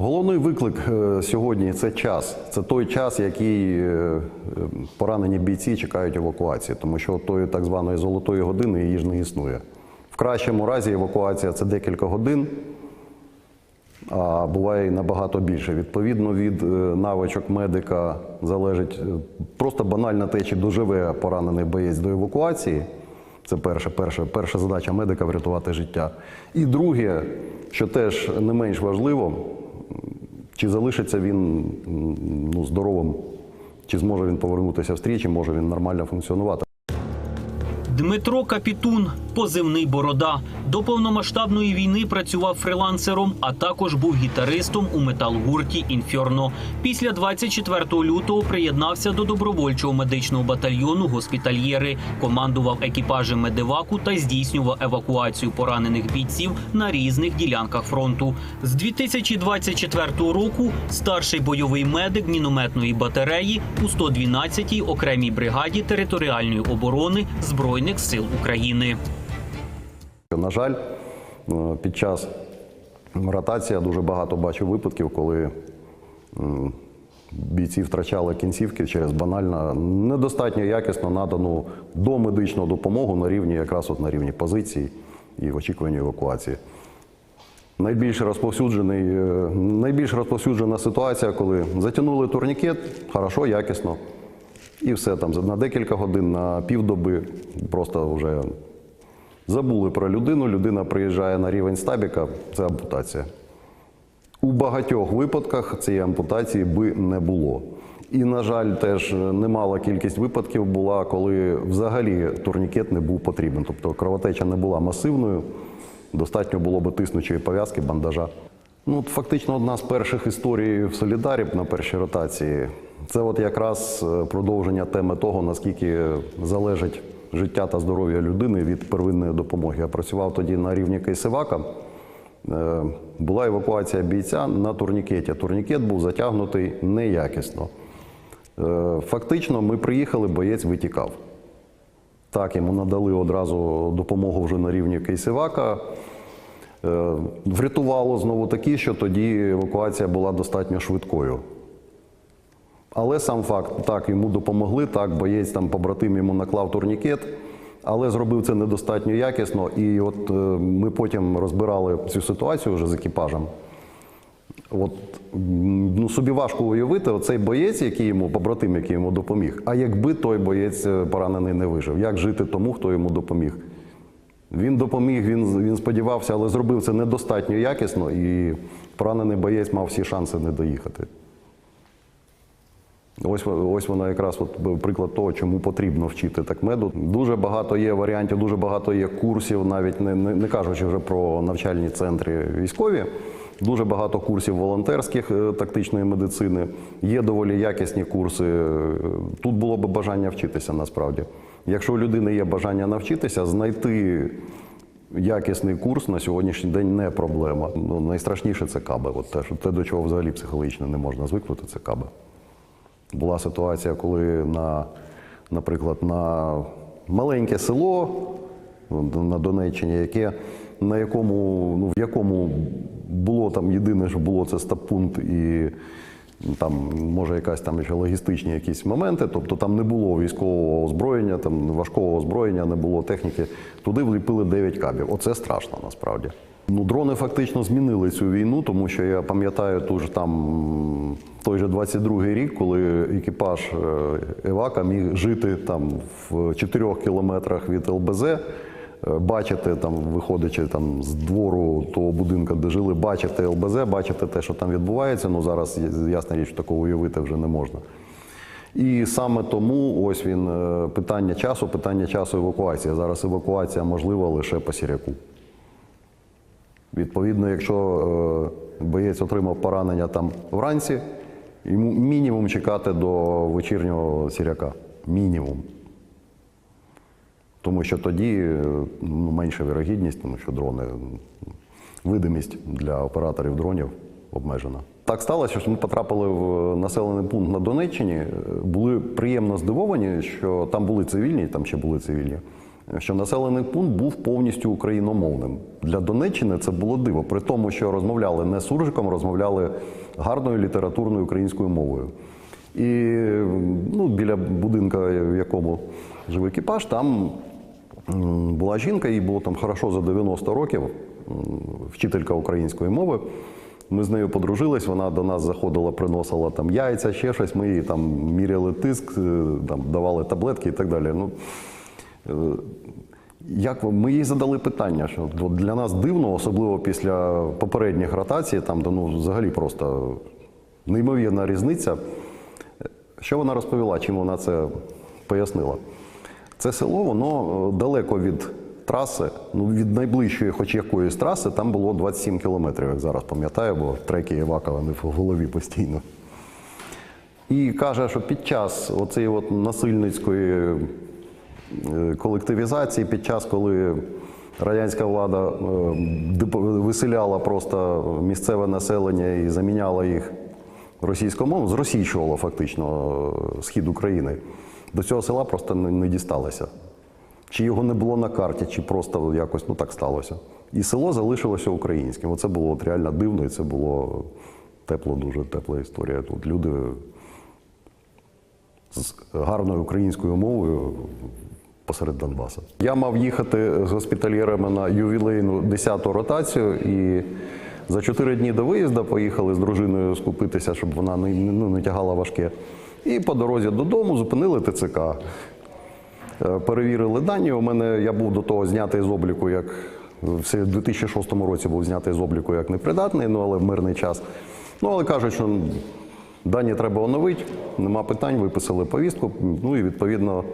Головний виклик е, сьогодні це час. Це той час, який е, е, поранені бійці чекають евакуації, тому що тої так званої золотої години її ж не існує. В кращому разі евакуація це декілька годин, а буває і набагато більше. Відповідно від навичок медика залежить просто банально те, чи доживе поранений боєць до евакуації. Це перша, перша, перша задача медика врятувати життя. І друге, що теж не менш важливо, чи залишиться він ну, здоровим, чи зможе він повернутися в стрічі, може він нормально функціонувати. Дмитро Капітун, позивний Борода. До повномасштабної війни працював фрилансером, а також був гітаристом у метал-гурті Інферно. Після 24 лютого приєднався до добровольчого медичного батальйону Госпітальєри, командував екіпажем медиваку та здійснював евакуацію поранених бійців на різних ділянках фронту. З 2024 року старший бойовий медик мінометної батареї у 112-й окремій бригаді територіальної оборони Збройних сил України. На жаль, е, під час ротації я дуже багато бачу випадків, коли бійці втрачали кінцівки через банально недостатньо якісно надану домедичну допомогу на рівні, якраз от на рівні позицій і в очікуванні евакуації. Найбільш розповсюджений, е, найбільш розповсюджена ситуація, коли затягнули турнікет, хорошо, якісно, і все там на декілька годин, на півдоби просто вже забули про людину. Людина приїжджає на рівень стабіка, це ампутація. У багатьох випадках цієї ампутації би не було. І, на жаль, теж немала кількість випадків була, коли взагалі турнікет не був потрібен. Тобто кровотеча не була масивною, достатньо було би тиснучої пов'язки, бандажа. Ну, фактично одна з перших історій в Солідарі на першій ротації. Це от якраз е, продовження теми того, наскільки залежить життя та здоров'я людини від первинної допомоги. Я працював тоді на рівні Кейсевака. Е, Була евакуація бійця на турнікеті. Турнікет був затягнутий неякісно. Е, Фактично, ми приїхали, боєць витікав. Так, йому надали одразу допомогу вже на рівні Кейсевака. Е, Врятувало знову таки, що тоді евакуація була достатньо швидкою. Але сам факт, так, йому допомогли, так, боєць там побратим йому наклав турнікет, але зробив це недостатньо якісно. І от е, ми потім розбирали цю ситуацію вже з екіпажем. От ну, собі важко уявити, оцей боєць, який йому, побратим, який йому допоміг. А якби той боєць е, поранений не вижив, як жити тому, хто йому допоміг? Він допоміг, він, він сподівався, але зробив це недостатньо якісно, і поранений боєць мав всі шанси не доїхати. Ось, ось воно якраз от приклад того, чому потрібно вчити такмеду. Дуже багато є варіантів, дуже багато є курсів, навіть не, не, не кажучи вже про навчальні центри військові. Дуже багато курсів волонтерських е, тактичної медицини. Є доволі якісні курси. Е, Тут було б бажання вчитися насправді. Якщо у людини є бажання навчитися, знайти якісний курс на сьогоднішній день не проблема. Ну, найстрашніше це каби. От те, те, до чого взагалі психологічно не можна звикнути, це каби. Була ситуація, коли на, наприклад, на маленьке село ну, на Донеччині, яке, на якому, ну, в якому було там єдине, що було це стаб-пункт і там, може, якась там ще логістичні якісь моменти, тобто там не було військового озброєння, там важкого озброєння, не було техніки. Туди вліпили 9 кабів. Оце страшно насправді. Ну, дрони фактично змінили цю війну, тому що я пам'ятаю ту ж там той же 22-й рік, коли екіпаж Евака міг жити там в 4 кілометрах від ЛБЗ, е, бачити там, виходячи там з двору того будинку, де жили, бачити ЛБЗ, бачити те, що там відбувається. Ну зараз ясна річ, такого уявити вже не можна. І саме тому ось він е, питання часу, питання часу евакуації. Зараз евакуація можлива лише по сіряку. Відповідно, якщо е, боєць отримав поранення там вранці, йому мінімум чекати до вечірнього сіряка. Мінімум. Тому що тоді е, ну, менша вірогідність, тому що дрони, видимість для операторів дронів обмежена. Так сталося, що ми потрапили в населений пункт на Донеччині, е, були приємно здивовані, що там були цивільні, там ще були цивільні. Що населений пункт був повністю україномовним. Для Донеччини це було диво, при тому, що розмовляли не суржиком, розмовляли гарною літературною українською мовою. І ну, біля будинка, в якому жив екіпаж, там була жінка, їй було там хорошо за 90 років, вчителька української мови. Ми з нею подружились, вона до нас заходила, приносила там яйця, ще щось. Ми їй там міряли тиск, е, там, давали таблетки і так далі. Ну, як ви- ми їй задали питання, що для нас дивно, особливо після попередніх ротацій, там ну, взагалі просто неймовірна різниця. Що вона розповіла, чим вона це пояснила? Це село, воно е, далеко від траси, ну від найближчої, хоч якоїсь траси, там було 27 кілометрів, як зараз пам'ятаю, бо треки Івакова не в голові постійно. І каже, що під час оцієї от насильницької е, колективізації, під час, коли радянська влада е, виселяла просто місцеве населення і заміняла їх російською мовою, зросійщувала фактично е, схід України, до цього села просто не дісталося. Чи його не було на карті, чи просто якось ну так сталося. І село залишилося українським. Оце було от реально дивно, і це було тепло, дуже тепла історія. Тут люди з гарною українською мовою посеред Донбасу. Я мав їхати з госпітальєрами на ювілейну 10-ту ротацію, і за 4 дні до виїзду поїхали з дружиною скупитися, щоб вона не, ну, не тягала важке. І по дорозі додому зупинили ТЦК. Е, Перевірили дані. У мене я був до того знятий з обліку, як в 2006 році був знятий з обліку як непридатний, ну але в мирний час. Ну але кажуть, що дані треба оновити, нема питань, виписали повістку. Ну і відповідно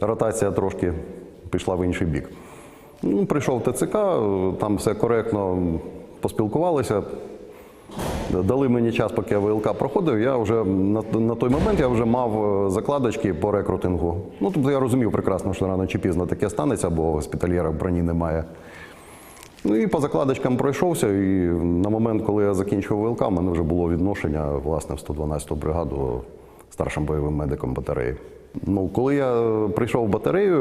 ротація трошки пішла в інший бік. Ну, прийшов ТЦК, там все коректно поспілкувалися. Дали мені час, поки я ВЛК проходив. Я вже на, на той момент я вже мав е, закладочки по рекрутингу. Ну тобто я розумів прекрасно, що рано чи пізно таке станеться, бо госпітальєра в броні немає. Ну і по закладочкам пройшовся. І на момент, коли я закінчив ВЛК, в мене вже було відношення власне в 112-ту бригаду старшим бойовим медиком батареї. Ну, коли я е, прийшов в батарею,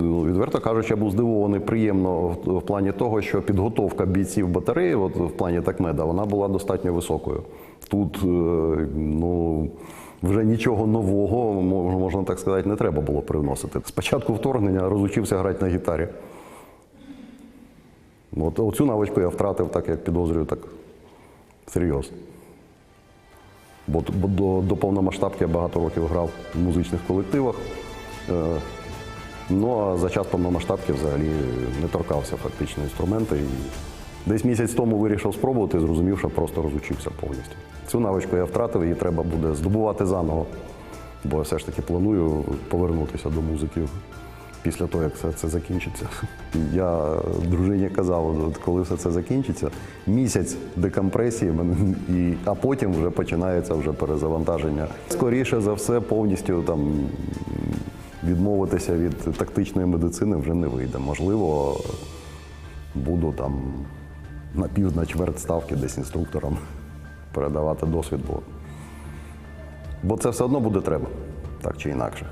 ну, відверто кажучи, я був здивований приємно в, плані того, що підготовка бійців батареї, от в плані такмеда, вона була достатньо високою. Тут е, ну, вже нічого нового, можна так сказати, не треба було привносити. Спочатку вторгнення розучився грати на гітарі. От оцю навичку я втратив, так як підозрюю, так серйозно. Бо, до, до повномасштабки я багато років грав в музичних колективах. Е, ну а за час повномасштабки взагалі не торкався фактично інструменти. І десь місяць тому вирішив спробувати, зрозумів, що просто розучився повністю. Цю навичку я втратив, її треба буде здобувати заново. Бо я все ж таки планую повернутися до музики після того, як все це закінчиться. Я дружині казав, коли все це закінчиться, місяць декомпресії, а потім вже починається вже перезавантаження. Скоріше за все, повністю там відмовитися від тактичної медицини вже не вийде. Можливо, буду там на пів на чверть ставки десь інструкторам передавати досвід, бо, бо це все одно буде треба, так чи інакше.